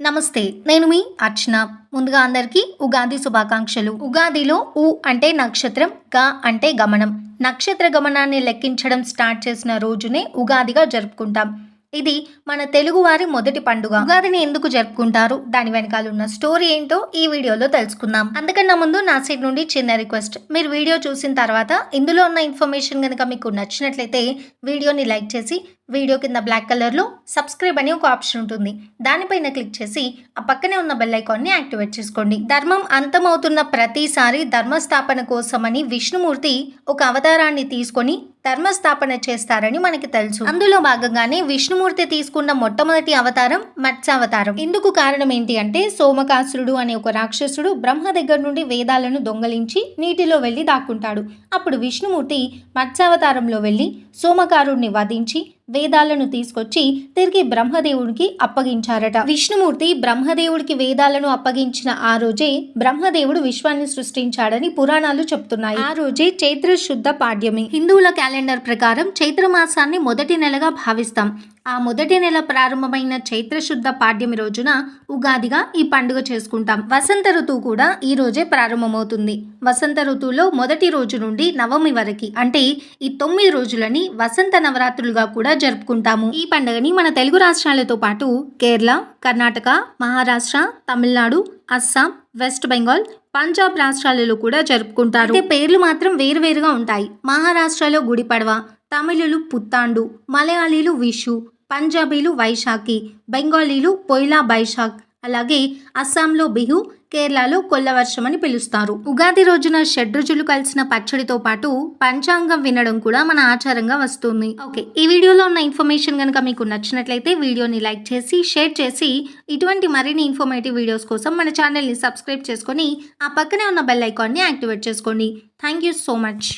నమస్తే నేను మీ అర్చన. ముందుగా అందరికీ ఉగాది శుభాకాంక్షలు. ఉగాదిలో ఉ అంటే నక్షత్రం గ అంటే గమనం. నక్షత్ర గమనాన్ని లెక్కించడం స్టార్ట్ చేసిన రోజునే ఉగాదిగా జరుపుకుంటాం. ఇది మన తెలుగువారి మొదటి పండుగ. ఉగాదిని ఎందుకు జరుపుకుంటారు? దాని వెనకాల ఉన్న స్టోరీ ఏంటో ఈ వీడియోలో తెలుసుకుందాం. అందుకన్నా ముందు నా సైడ్ నుండి చిన్న రిక్వెస్ట్. మీరు వీడియో చూసిన తర్వాత ఇందులో ఉన్న ఇన్ఫర్మేషన్ కనుక మీకు నచ్చినట్లయితే వీడియోని లైక్ చేసి వీడియో కింద బ్లాక్ కలర్లో సబ్స్క్రైబ్ అని ఒక ఆప్షన్ ఉంటుంది. దానిపైన క్లిక్ చేసి ఆ పక్కనే ఉన్న బెల్ ఐకాన్ని యాక్టివేట్ చేసుకోండి. ధర్మం అంతమవుతున్న ప్రతిసారి ధర్మస్థాపన కోసమని విష్ణుమూర్తి ఒక అవతారాన్ని తీసుకొని ధర్మస్థాపన చేస్తారని మనకి తెలుసు. అందులో భాగంగానే విష్ణుమూర్తి తీసుకున్న మొట్టమొదటి అవతారం మత్స్యావతారం. ఇందుకు కారణం ఏంటి అంటే సోమకాసురుడు అనే ఒక రాక్షసుడు బ్రహ్మ దగ్గర నుండి వేదాలను దొంగలించి నీటిలో వెళ్ళి దాక్కుంటాడు. అప్పుడు విష్ణుమూర్తి మత్స్యావతారంలో వెళ్ళి సోమకారుడిని వధించి వేదాలను తీసుకొచ్చి తిరిగి బ్రహ్మదేవుడికి అప్పగించారట. విష్ణుమూర్తి బ్రహ్మదేవుడికి వేదాలను అప్పగించిన ఆ రోజే బ్రహ్మదేవుడు విశ్వాన్ని సృష్టించాడని పురాణాలు చెప్తున్నాయి. ఆ రోజే చైత్ర శుద్ధ పాడ్యమి. హిందువుల క్యాలెండర్ ప్రకారం చైత్ర మాసాన్ని మొదటి నెలగా భావిస్తాం. ఆ మొదటి నెల ప్రారంభమైన చైత్రశుద్ధ పాడ్యమి రోజున ఉగాదిగా ఈ పండుగ చేసుకుంటాం. వసంత ఋతువు కూడా ఈ రోజే ప్రారంభమవుతుంది. వసంత ఋతువులో మొదటి రోజు నుండి నవమి వరకు అంటే ఈ తొమ్మిది రోజులని వసంత నవరాత్రులుగా కూడా జరుపుకుంటాము. ఈ పండుగని మన తెలుగు రాష్ట్రాలతో పాటు కేరళ కర్ణాటక మహారాష్ట్ర తమిళనాడు అస్సాం వెస్ట్ బెంగాల్ పంజాబ్ రాష్ట్రాలలో కూడా జరుపుకుంటారు. అయితే పేర్లు మాత్రం వేరువేరుగా ఉంటాయి. మహారాష్ట్రలో గుడి పడవ తమిళులు పుత్తాండు మలయాళీలు విషు పంజాబీలు వైశాఖి బెంగాలీలు పొయిలా బైశాఖ్ అలాగే అస్సాంలో బిహు కేరళలో కొల్లవర్షం అని పిలుస్తారు. ఉగాది రోజున షడ్రుచులు కలిసిన పచ్చడితో పాటు పంచాంగం వినడం కూడా మన ఆచారంగా వస్తుంది. ఓకే ఈ వీడియోలో ఉన్న ఇన్ఫర్మేషన్ కనుక మీకు నచ్చినట్లయితే వీడియోని లైక్ చేసి షేర్ చేసి ఇటువంటి మరిన్ని ఇన్ఫర్మేటివ్ వీడియోస్ కోసం మన ఛానల్ని సబ్స్క్రైబ్ చేసుకొని ఆ పక్కనే ఉన్న బెల్ ఐకాన్ని యాక్టివేట్ చేసుకోండి. Thank you so much.